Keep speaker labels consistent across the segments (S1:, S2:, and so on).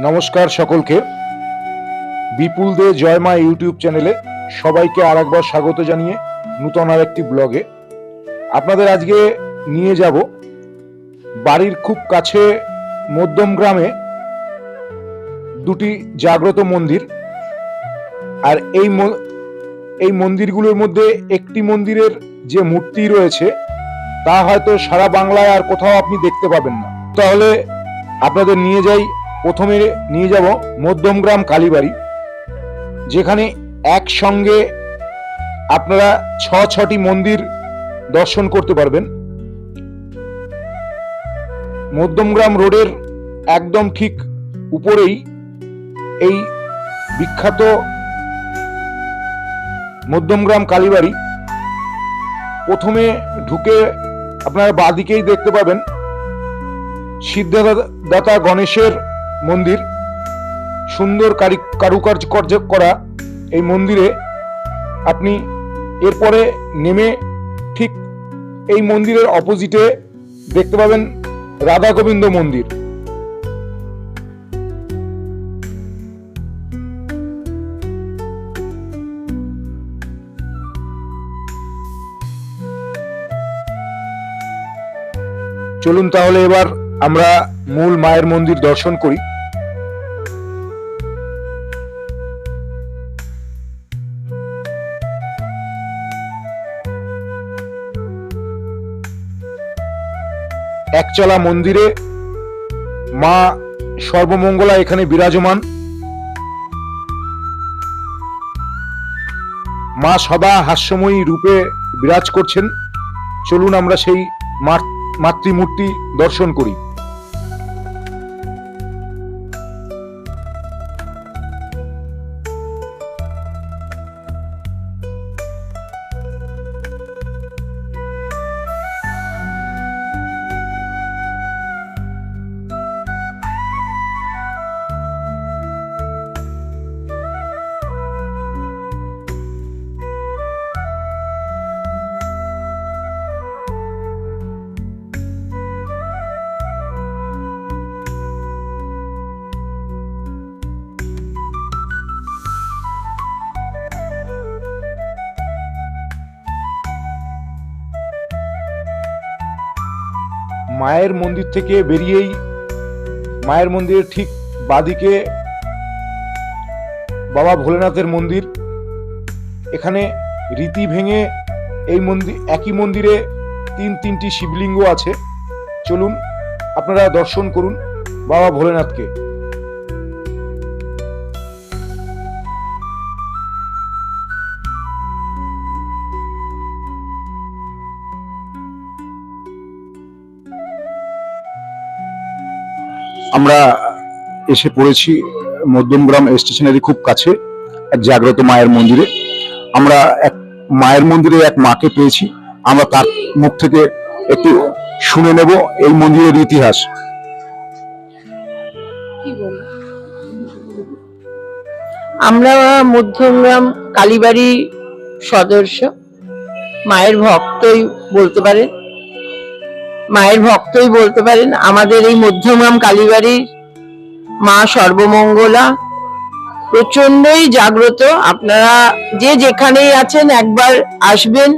S1: নমস্কার সকলকে। বিপুল দে জয়মা ইউটিউব চ্যানেলে সবাইকে আরেকবার স্বাগত জানিয়ে নূতন আর একটি ব্লগে। আপনাদের আজকে নিয়ে যাব বাড়ির খুব কাছে মধ্যম গ্রামে দুটি জাগ্রত মন্দির। আর এই ম- এই মন্দিরগুলোর মধ্যে একটি মন্দিরের যে মূর্তি রয়েছে, তা হয়তো সারা বাংলায় আর কোথাও আপনি দেখতে পাবেন না। তাহলে আপনাদের নিয়ে যাই প্রথমে নিয়ে যাব মধ্যমগ্রাম কালীবাড়ি, যেখানে একসঙ্গে আপনারা ছ, ছটি মন্দির দর্শন করতে পারবেন। মধ্যমগ্রাম রোডের একদম ঠিক উপরেই এই বিখ্যাত মধ্যমগ্রাম কালীবাড়ি। প্রথমে ঢুকে আপনারা বাদিকেই দেখতে পাবেন সিদ্ধদাতা গণেশের মন্দির, সুন্দর কারি, কারুকার্য কার্য করা এই মন্দিরে আপনি এরপরে নেমে ঠিক এই মন্দিরের অপোজিটে দেখতে পাবেন রাধা গোবিন্দ মন্দির। চলুন তাহলে এবার আমরা মূল মায়ের মন্দির দর্শন করি। একচলা মন্দিরে মা সর্বমঙ্গলা এখানে বিরাজমান। মা সদা হাস্যময়ী রূপে বিরাজ করছেন। চলুন আমরা সেই মার- মাতৃমূর্তি দর্শন করি। মায়ের মন্দির থেকে বেরিয়েই মায়ের মন্দিরের ঠিক বাদিকে বাবা ভোলেনাথের মন্দির। এখানে রীতি ভেঙে এই মন্দির একই মন্দিরে তিন, তিনটি শিবলিঙ্গ আছে। চলুন, আপনারা দর্শন করুন বাবা ভোলেনাথকে। আমরা এসে পড়েছি মধ্যমগ্রাম স্টেশনারি খুব কাছে এক জাগ্রত মায়ের মন্দিরে। আমরা এক মায়ের মন্দিরে এক মাকে পেয়েছি। আমরা তার মুখ থেকে একটু শুনে নেব এই মন্দিরের ইতিহাস।
S2: আমরা মধ্যমগ্রাম কালীবাড়ি সদস্য মায়ের ভক্তই বলতে পারেন। মায়ের ভক্তই বলতে পারেন, আমাদের এই মধ্যমগ্রাম কালীবাড়ির মা সর্বমঙ্গলা। প্রচন্ডই জাগ্রত। আপনারা যে যেখানেই আছেন, একবার আসবেন,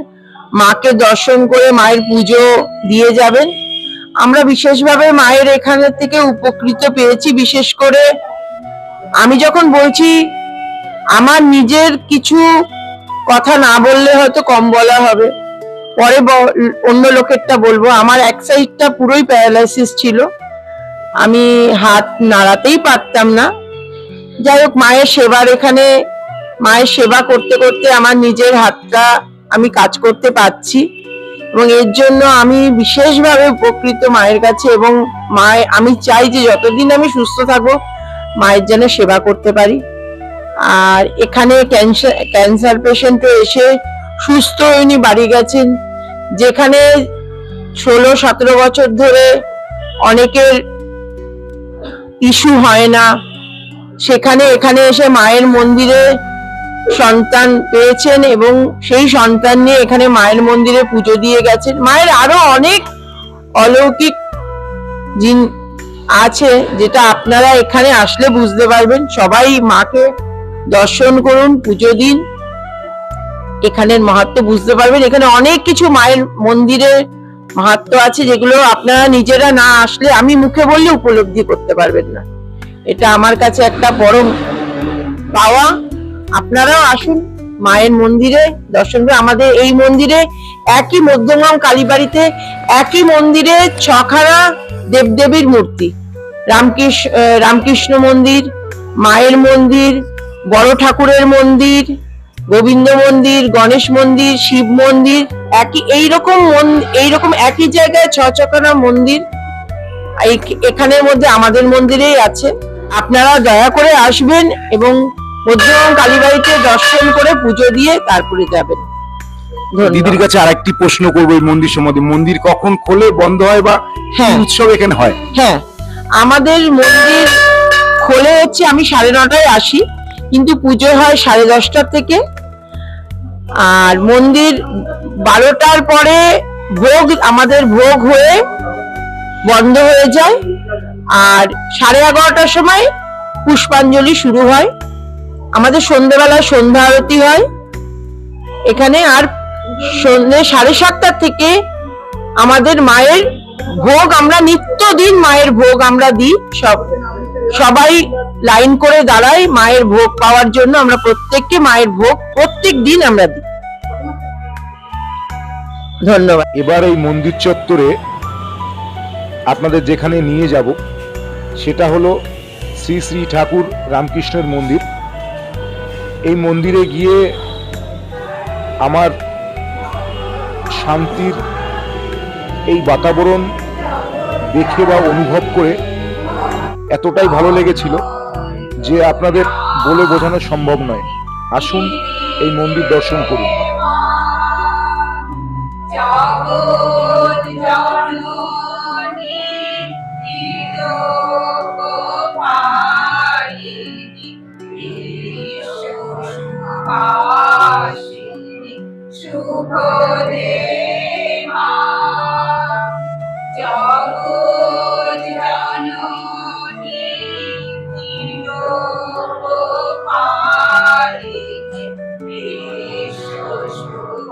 S2: মাকে দর্শন করে মায়ের পুজো দিয়ে যাবেন। আমরা বিশেষভাবে মায়ের এখানে থেকে উপকৃত পেয়েছি, বিশেষ করে আমি যখন বলছি, আমার নিজের কিছু কথা না বললে হয়তো কম বলা হবে। পরে অন্য লোকেরটা বলব, আমার এক সাইডটা পুরোই প্যারালাইসিস ছিল। আমি হাত নাড়াতেই পারতাম না। যাই হোক, মায়ের সেবার এখানে, মায়ের সেবা করতে করতে আমার নিজের হাতটা আমি কাজ করতে পারছি। এবং এর জন্য আমি বিশেষভাবে উপকৃত মায়ের কাছে এবং মায়ের আমি চাই যে যতদিন আমি সুস্থ থাকব, মায়ের যেন সেবা করতে পারি। আর এখানে ক্যান্সার ক্যান্সার পেশেন্টও এসে সুস্থ উনি বাড়ি গেছেন। যেখানে ষোলো, সতেরো বছর ধরে অনেকের ইস্যু হয় না, সেখানে, এখানে এসে মায়ের মন্দিরে সন্তান পেয়েছেন এবং সেই সন্তান নিয়ে এখানে মায়ের মন্দিরে পুজো দিয়ে গেছেন। মায়ের আরও অনেক অলৌকিক জিন আছে, যেটা আপনারা এখানে আসলে বুঝতে পারবেন। সবাই মাকে দর্শন করুন, পুজো দিন। এখানের মাহাত্ম বুঝতে পারবেন। এখানে অনেক কিছু মায়ের মন্দিরে মাহাত্ম আছে, যেগুলো আপনারা নিজেরা না আসলে আমি মুখে বললে উপলব্ধি করতে পারবেন না। এটা আমার কাছে একটা পরম পাওয়া। আপনারাও আসুন মায়ের মন্দিরে, দর্শন করে। আমাদের এই মন্দিরে একই মধ্যমগ্রাম কালীবাড়িতে একই মন্দিরে ছখানা দেবদেবীর মূর্তি। রামকৃষ্ণ রামকৃষ্ণ মন্দির, মায়ের মন্দির, বড় ঠাকুরের মন্দির গোবিন্দ মন্দির গণেশ মন্দির শিব মন্দির একই এইরকম এইরকম একই জায়গায় ছ ছখানা মন্দির এই- এখানের মধ্যে আমাদের মন্দিরেই আছে। আপনারা দয়া করে আসবেন এবং মধ্যম কালীবাড়িতে দর্শন করে পুজো দিয়ে তারপরে যাবেন।
S1: দিদির কাছে আরেকটি প্রশ্ন করব এই মন্দির সম্বন্ধে। মন্দির কখন খোলে বন্ধ হয় বা
S2: হ্যাঁ।
S1: উৎসব এখানে হয়?
S2: হ্যাঁ আমাদের মন্দির খোলে হচ্ছে আমি সাড়ে নটায় আসি কিন্তু পুজো হয় সাড়ে দশটার থেকে। আর মন্দির বারোটার পরে ভোগ, আমাদের ভোগ হয়ে বন্ধ হয়ে যায়। আর সাড়ে এগারোটার সময় পুষ্পাঞ্জলি শুরু হয়। আমাদের সন্ধ্যেবেলায় সন্ধ্যা আরতি হয়। এখানে আর সন্ধ্যে সাড়ে সাতটার থেকে আমাদের মায়ের ভোগ আমরা নিত্যদিন মায়ের ভোগ আমরা দিই। সব, সবাই লাইন করে দাঁড়াই মায়ের ভোগ পাওয়ার জন্য আমরা প্রত্যেককে মায়ের ভোগ প্রত্যেক দিন আমরা দিই। ধন্যবাদ।
S1: এবার এই মন্দির চত্বরে আপনাদের যেখানে নিয়ে যাব, সেটা হলো শ্রী শ্রী ঠাকুর রামকৃষ্ণের মন্দির। এই মন্দিরে গিয়ে আমার শান্তির এই বাতাবরণ দেখে বা অনুভব করে এতটাই ভালো লেগেছিল। যে আপনাদের বলে বোঝানো সম্ভব নয়। আসুন এই মন্দির দর্শন করুন।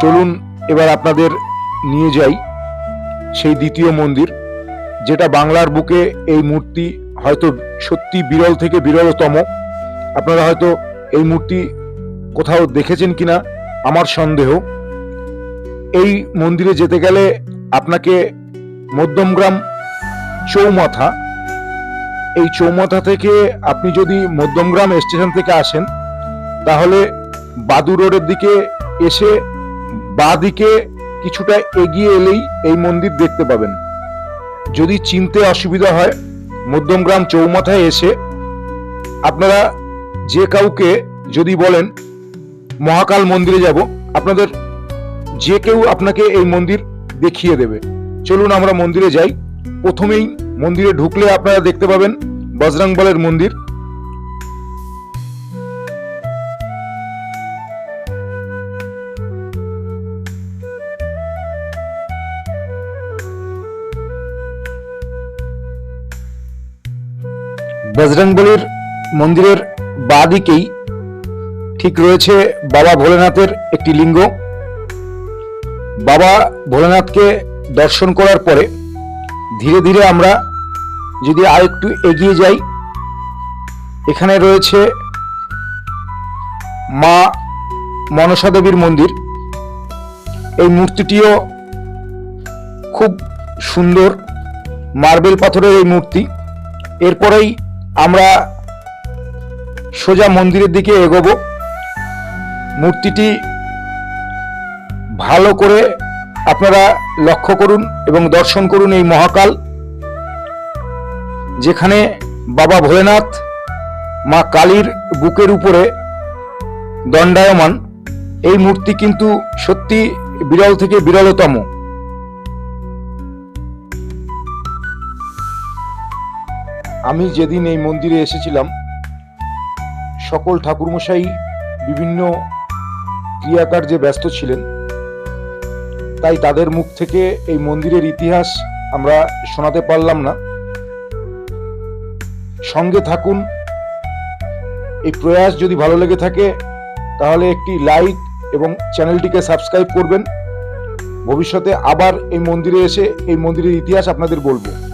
S1: চলুন এবার আপনাদের নিয়ে যাই সেই দ্বিতীয় মন্দির, যেটা বাংলার বুকে এই মূর্তি হয়তো সত্যি বিরল থেকে বিরলতম। আপনারা হয়তো এই মূর্তি কোথাও দেখেছেন কিনা, আমার সন্দেহ। এই মন্দিরে যেতে গেলে আপনাকে মধ্যমগ্রাম চৌমাথা। এই চৌমাথা থেকে আপনি যদি মধ্যমগ্রাম স্টেশন থেকে আসেন, তাহলে বাদু রোডের দিকে এসে বাঁ দিকে কিছুটা এগিয়ে এলেই এই মন্দির দেখতে পাবেন। যদি চিনতে অসুবিধা হয়, মধ্যমগ্রাম চৌমাথায় এসে আপনারা যে কাউকে যদি বলেন, মহাকাল মন্দিরে যাব, আপনাদের যে কেউ আপনাকে এই মন্দির দেখিয়ে দেবে। চলুন আমরা মন্দিরে যাই। প্রথমেই মন্দিরে ঢুকলে আপনারা দেখতে পাবেন বজরংবলের মন্দির। বজরংবলির মন্দিরের বাদিকেই ঠিক রয়েছে বাবা ভোলেনাথের একটি লিঙ্গ। বাবা ভোলেনাথকে দর্শন করার পরে ধীরে ধীরে আমরা যদি আর একটু এগিয়ে যাই, এখানে রয়েছে মা মনসা দেবীর মন্দির। এই মূর্তিটিও খুব সুন্দর মার্বেল পাথরের এই মূর্তি। এরপরেই আমরা সোজা মন্দিরের দিকে এগোবো। মূর্তিটি ভালো করে আপনারা লক্ষ্য করুন এবং দর্শন করুন এই মহাকাল, যেখানে বাবা ভোলেনাথ, মা কালীর বুকের উপরে দণ্ডায়মান। এই মূর্তি কিন্তু সত্যি বিরল থেকে বিরলতম। আমি যেদিন এই মন্দিরে এসেছিলাম, সকল ঠাকুরমশাই বিভিন্ন ক্রিয়াকার্যে ব্যস্ত ছিলেন। তাই তাদের মুখ থেকে এই মন্দিরের ইতিহাস আমরা শোনাতে পারলাম না। সঙ্গে থাকুন। এই প্রয়াস যদি ভালো লেগে থাকে, তাহলে একটি লাইক এবং চ্যানেলটিকে সাবস্ক্রাইব করবেন। ভবিষ্যতে আবার এই মন্দিরে এসে এই মন্দিরের ইতিহাস আপনাদের বলব।